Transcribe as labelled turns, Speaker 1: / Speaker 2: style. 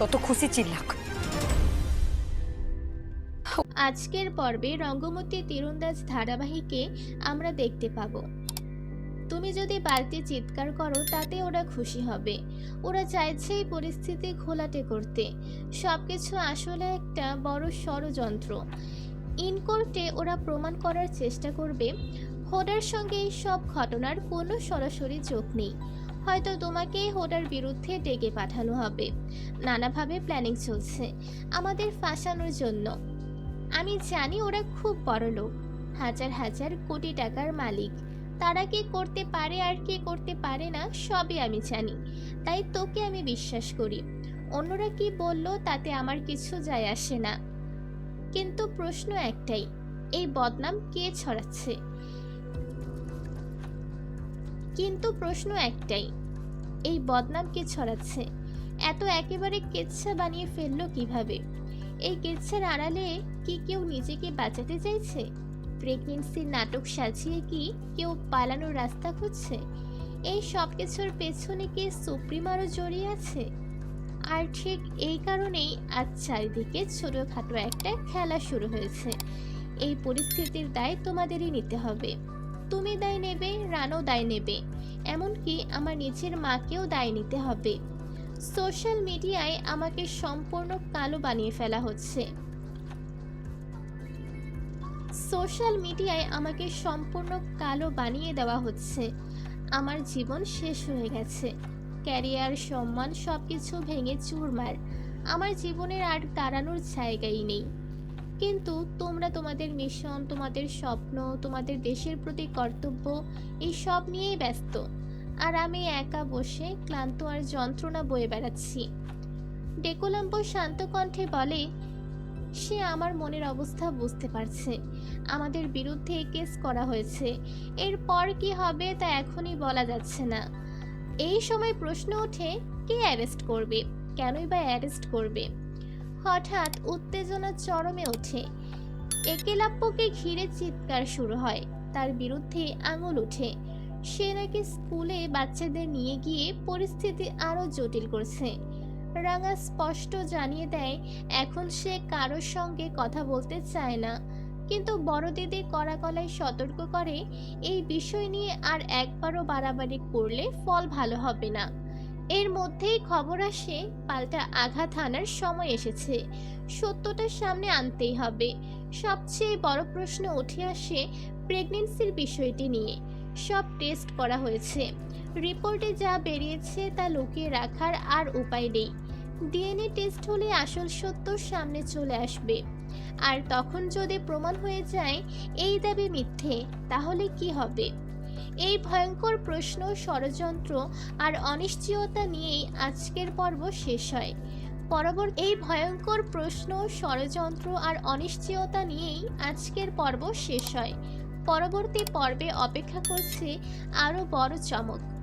Speaker 1: তত খুশি চিল্লাক।
Speaker 2: আজকের পর্বে রঙ্গমতী তীরন্দাজ ধারাবাহিকে আমরা দেখতে পাব। তুমি যদি বাড়িতে চিৎকার করো, তাতে ওরা খুশি হবে। ওরা চাইছে এই পরিস্থিতি ঘোলাটে করতে। সবকিছু আসলে একটা বড় ষড়যন্ত্র। ইনকোর্টে ওরা প্রমাণ করার চেষ্টা করবে, হোডার সঙ্গে এই সব ঘটনার কোনো সরাসরি যোগ নেই। হয়তো তোমাকেই হোটার বিরুদ্ধে ডেকে পাঠানো হবে। নানাভাবে প্ল্যানিং চলছে। আমাদের ফাঁসানোর জন্য। আমি জানি ওরা খুব বড় লোক। হাজার হাজার কোটি টাকার মালিক। তারা কি করতে পারে আর কি করতে পারে না, সবই আমি জানি। তাই তোকে আমি বিশ্বাস করি। অন্যরা কি বলল তাতে আমার কিছু যায় আসে না। কিন্তু প্রশ্ন একটাই, এই বদনাম কে ছড়াচ্ছে? কিন্তু প্রশ্ন একটাই, এই বদনাম কে ছড়াচ্ছে। এত একেবারে কেচ্ছা বানিয়ে ফেলল কীভাবে? এই কেচ্ছার আড়ালে কি কেউ নিজেকে বাঁচাতে চাইছে? প্রেগনেন্সির নাটক সাজিয়ে কি কেউ পালানোর রাস্তা খুঁজছে? এই সব কিছুর পেছনে কি সুপ্রিমারও জড়িয়ে আছে? আর ঠিক এই কারণেই আজ চারিদিকে ছোটোখাটো একটা খেলা শুরু হয়েছে। এই পরিস্থিতির দায় তোমাদেরই নিতে হবে। তুমি দায় নেবে, রানও দায় নেবে। এমনকি আমার নিজের মাকেও দায় নিতে হবে। সোশ্যাল মিডিয়ায় আমাকে সম্পূর্ণ কালো বানিয়ে ফেলা হচ্ছে। সোশ্যাল মিডিয়ায় আমাকে সম্পূর্ণ কালো বানিয়ে দেওয়া হচ্ছে। আমার জীবন শেষ হয়ে গেছে। ক্যারিয়ার, সম্মান সব কিছু ভেঙে চুরমার। আমার জীবনের আর দাঁড়ানোর জায়গাই নেই। কিন্তু তোমরা তোমাদের মিশন তোমাদের স্বপ্ন, তোমাদের দেশের প্রতি কর্তব্য, এই সব নিয়েই ব্যস্ত। আর আমি একা বসে ক্লান্ত আর যন্ত্রণা বয়ে বেড়াচ্ছি। ডেকোলাম্বো শান্ত কণ্ঠে বলে, সে আমার মনের অবস্থা বুঝতে পারছে। আমাদের বিরুদ্ধে কেস করা হয়েছে। এরপর কি হবে তা এখনই বলা যাচ্ছে না। এই সময় প্রশ্ন ওঠে, কে অ্যারেস্ট করবে? কেনই বা অ্যারেস্ট করবে? হঠাৎ উত্তেজনা চরমে ওঠে। একেলাপ্পকে ঘিরে চিৎকার শুরু হয়। তার বিরুদ্ধে আঙুল ওঠে। সে নাকি স্কুলে বাচ্চাদের নিয়ে গিয়ে পরিস্থিতি আরও জটিল করছে। রাঙা স্পষ্ট জানিয়ে দেয়, এখন সে কারোর সঙ্গে কথা বলতে চায় না। কিন্তু বড় দিদি কড়া গলায় সতর্ক করে, এই বিষয় নিয়ে আর একবারও বাড়াবাড়ি করলে ফল ভালো হবে না। এর মধ্যেই খবর আসে পাল্টা আঘাত হানার সময় এসেছে। সত্যটা সামনে আনতেই হবে। সবচেয়ে বড় প্রশ্ন উঠে আসে প্রেগনেন্সির বিষয়টি নিয়ে। সব টেস্ট করা হয়েছে। রিপোর্টে যা বেরিয়েছে তা লুকিয়ে রাখার আর উপায় নেই। ডিএনএ টেস্ট হলে আসল সত্য সামনে চলে আসবে। আর তখন যদি প্রমাণ হয়ে যায় এই দাবি মিথ্যে, তাহলে কি হবে? এই ভয়ঙ্কর প্রশ্ন, ষড়যন্ত্র আর অনিশ্চয়তা নিয়েই আজকের পর্ব শেষ হয়। পরবর্তী এই ভয়ঙ্কর প্রশ্ন, ষড়যন্ত্র আর অনিশ্চয়তা নিয়েই আজকের পর্ব শেষ হয়। পরবর্তী পর্বে অপেক্ষা করছে আরও বড় চমক।